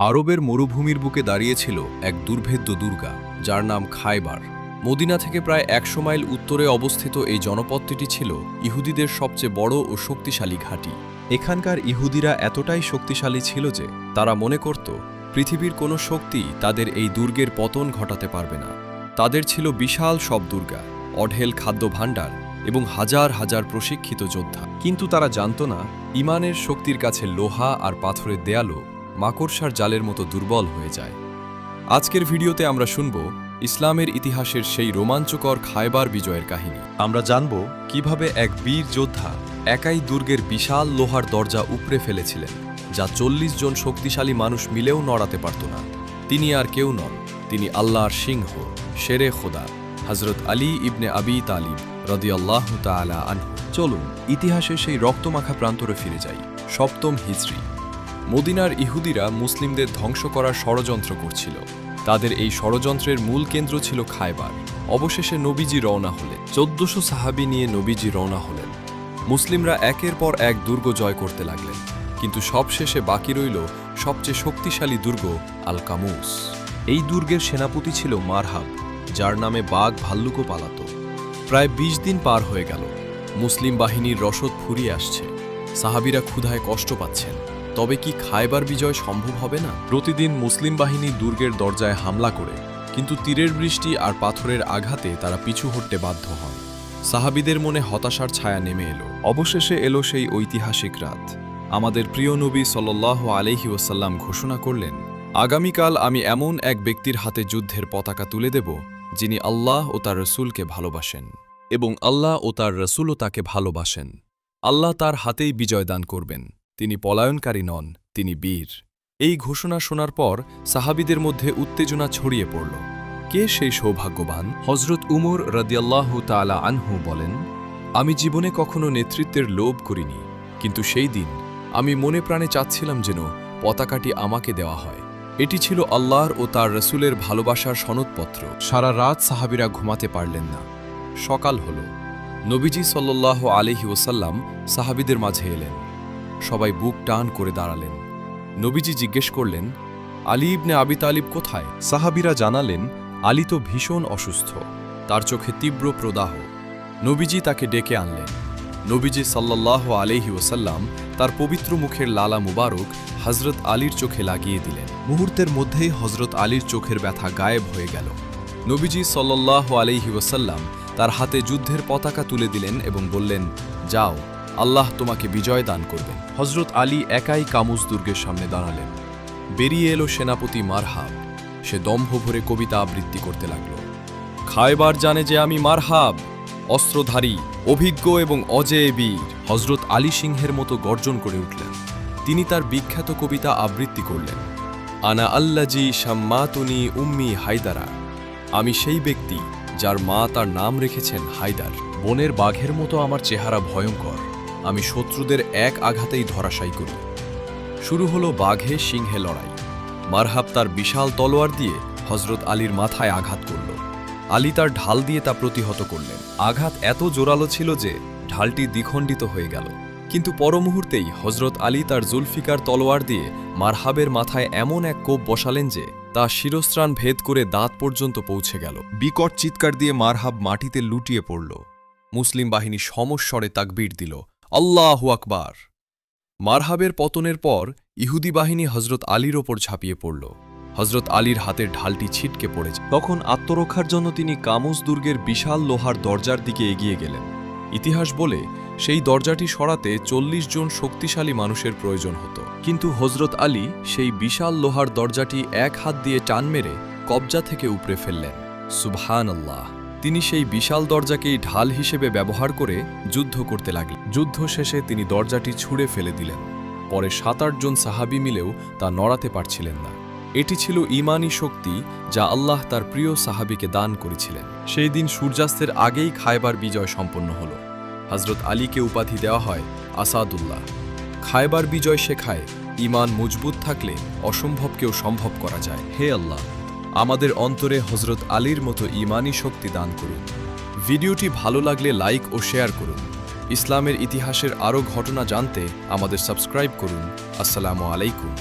আরবের মরুভূমির বুকে দাঁড়িয়েছিল এক দুর্ভেদ্য দুর্গা, যার নাম খায়বার। মদিনা থেকে প্রায় একশো মাইল উত্তরে অবস্থিত এই জনপদটি ছিল ইহুদিদের সবচেয়ে বড় ও শক্তিশালী ঘাঁটি। এখানকার ইহুদিরা এতটাই শক্তিশালী ছিল যে, তারা মনে করত, পৃথিবীর কোনো শক্তি তাদের এই দুর্গের পতন ঘটাতে পারবে না। তাদের ছিল বিশাল সব দুর্গা, অঢেল খাদ্য ভাণ্ডার এবং হাজার হাজার প্রশিক্ষিত যোদ্ধা। কিন্তু তারা জানত না, ইমানের শক্তির কাছে লোহা আর পাথরের দেয়ালও মাকড়সার জালের মতো দুর্বল হয়ে যায়। আজকের ভিডিওতে আমরা শুনব ইসলামের ইতিহাসের সেই রোমাঞ্চকর খায়বার বিজয়ের কাহিনী। আমরা জানব কীভাবে এক বীর যোদ্ধা একাই দুর্গের বিশাল লোহার দরজা উপড়ে ফেলেছিলেন, যা চল্লিশ জন শক্তিশালী মানুষ মিলেও নড়াতে পারত না। তিনি আর কেউ নন, তিনি আল্লাহর সিংহ শেরে খোদা হজরত আলী ইবনে আবি তালিব রদিয়াল্লাহ তালা আনহু। চলুন ইতিহাসে সেই রক্তমাখা প্রান্তরে ফিরে যাই। সপ্তম হিজরি। মদিনার ইহুদিরা মুসলিমদের ধ্বংস করার ষড়যন্ত্র করছিল। তাদের এই ষড়যন্ত্রের মূল কেন্দ্র ছিল খায়বার। অবশেষে নবীজি রওনা হলেন। চোদ্দশো সাহাবি নিয়ে নবীজি রওনা হলেন। মুসলিমরা একের পর এক দুর্গ জয় করতে লাগলেন। কিন্তু সবশেষে বাকি রইল সবচেয়ে শক্তিশালী দুর্গ আল কামুস এই দুর্গের সেনাপতি ছিল মারহাব, যার নামে বাঘ ভাল্লুকও পালাত। প্রায় ২০ দিন পার হয়ে গেল। মুসলিম বাহিনীর রসদ ফুরিয়ে আসছে। সাহাবিরা ক্ষুধায় কষ্ট পাচ্ছেন। তবে কি খায়বার বিজয় সম্ভব হবে না? প্রতিদিন মুসলিম বাহিনী দুর্গের দরজায় হামলা করে, কিন্তু তীরের বৃষ্টি আর পাথরের আঘাতে তারা পিছু হটতে বাধ্য হন। সাহাবিদের মনে হতাশার ছায়া নেমে এলো। অবশেষে এলো সেই ঐতিহাসিক রাত। আমাদের প্রিয় নবী সাল্লাহ আলহি ওসাল্লাম ঘোষণা করলেন, আগামীকাল আমি এমন এক ব্যক্তির হাতে যুদ্ধের পতাকা তুলে দেব, যিনি আল্লাহ ও তার রসুলকে ভালোবাসেন এবং আল্লাহ ও তার রসুলও তাকে ভালোবাসেন। আল্লাহ তার হাতেই বিজয় দান করবেন। তিনি পলায়নকারী নন, তিনি বীর। এই ঘোষণা শোনার পর সাহাবিদের মধ্যে উত্তেজনা ছড়িয়ে পড়ল। কে সেই সৌভাগ্যবান? হজরত উমর রদিয়াল্লাহু তালা আনহু বলেন, আমি জীবনে কখনো নেতৃত্বের লোভ করিনি, কিন্তু সেই দিন আমি মনে প্রাণে চাচ্ছিলাম যেন পতাকাটি আমাকে দেওয়া হয়। এটি ছিল আল্লাহর ও তার রসুলের ভালোবাসার সনদপত্র। সারা রাত সাহাবিরা ঘুমাতে পারলেন না। সকাল হল। নবীজি সাল্লাহ আলহি ওসাল্লাম সাহাবিদের মাঝে এলেন। সবাই বুক টান করে দাঁড়ালেন। নবীজি জিজ্ঞেস করলেন আলী ইবনে আবি তালিব কোথায়? সাহাবিরা জানালেন আলী তো ভীষণ অসুস্থ তার চোখে তীব্র প্রদাহ। নবীজি তাকে ডেকে আনলেন। নবীজি সাল্লাহ আলহি ওসাল্লাম তার পবিত্র মুখের লালা মুবারক হজরত আলীর চোখে লাগিয়ে দিলেন। মুহূর্তের মধ্যেই হজরত আলীর চোখের ব্যথা গায়েব হয়ে গেল। নবীজি সাল্লাহ আলহি ওসাল্লাম তার হাতে যুদ্ধের পতাকা তুলে দিলেন এবং বললেন যাও। আল্লাহ তোমাকে বিজয় দান করবেন। হজরত আলী একাই কামুজ দুর্গের সামনে দাঁড়ালেন। বেরিয়ে এলো সেনাপতি মারহাব। সে দম্ভ ভরে কবিতা আবৃত্তি করতে লাগল। খায়বার জানে যে আমি মারহাব, অস্ত্রধারী, অভিজ্ঞ এবং অজেয় বীর। হজরত আলী সিংহের মতো গর্জন করে উঠলেন। তিনি তার বিখ্যাত কবিতা আবৃত্তি করলেন। আনা আল্লাজি শাম্মাতুনি উম্মি হায়দারা। আমি সেই ব্যক্তি যার মা তার নাম রেখেছেন হায়দার। বনের বাঘের মতো আমার চেহারা ভয়ঙ্কর। আমি শত্রুদের এক আঘাতেই ধরাশায়ী করি। শুরু হলো বাঘে সিংহে লড়াই। মারহাব তার বিশাল তলোয়ার দিয়ে হজরত আলীর মাথায় আঘাত করল। আলী তার ঢাল দিয়ে তা প্রতিহত করলেন। আঘাত এত জোরালো ছিল যে ঢালটি দ্বিখণ্ডিত হয়ে গেল। কিন্তু পরমুহূর্তেই হজরত আলী তার জুলফিকার তলোয়ার দিয়ে মারহাবের মাথায় এমন এক কোপ বসালেন যে তা শিরস্ত্রাণ ভেদ করে দাঁত পর্যন্ত পৌঁছে গেল। বিকট চিৎকার দিয়ে মারহাব মাটিতে লুটিয়ে পড়ল। মুসলিম বাহিনী সমস্বরে তাকবীর দিল। আল্লাহু আকবার। মারহাবের পতনের পর ইহুদি বাহিনী হজরত আলীর ওপর ঝাঁপিয়ে পড়ল। হজরত আলীর হাতের ঢালটি ছিটকে পড়েছে তখন আত্মরক্ষার জন্য তিনি কামুস দুর্গের বিশাল লোহার দরজার দিকে এগিয়ে গেলেন। ইতিহাস বলে সেই দরজাটি সরাতে চল্লিশ জন শক্তিশালী মানুষের প্রয়োজন হতো। কিন্তু হজরত আলী সেই বিশাল লোহার দরজাটি এক হাত দিয়ে টান মেরে কবজা থেকে উপড়ে ফেললেন। সুবহান আল্লাহ তিনি সেই বিশাল দরজাকেই ঢাল হিসেবে ব্যবহার করে যুদ্ধ করতে লাগলেন। যুদ্ধ শেষে তিনি দরজাটি ছুঁড়ে ফেলে দিলেন। পরে সাত আটজন সাহাবি মিলেও তা নড়াতে পারছিলেন না। এটি ছিল ইমানি শক্তি যা আল্লাহ তার প্রিয় সাহাবিকে দান করেছিলেন। সেই দিন সূর্যাস্তের আগেই খায়বার বিজয় সম্পন্ন হল। হজরত আলীকে উপাধি দেওয়া হয় আসাদুল্লাহ। খায়বার বিজয় শেখায় ইমান মজবুত থাকলে অসম্ভবকেও সম্ভব করা যায়। হে আল্লাহ! আমাদের অন্তরে হজরত আলীর মতো ইমানি শক্তি দান করুন। ভিডিওটি ভালো লাগলে লাইক ও শেয়ার করুন। ইসলামের ইতিহাসের আরও ঘটনা জানতে আমাদের সাবস্ক্রাইব করুন। আসসালামু আলাইকুম।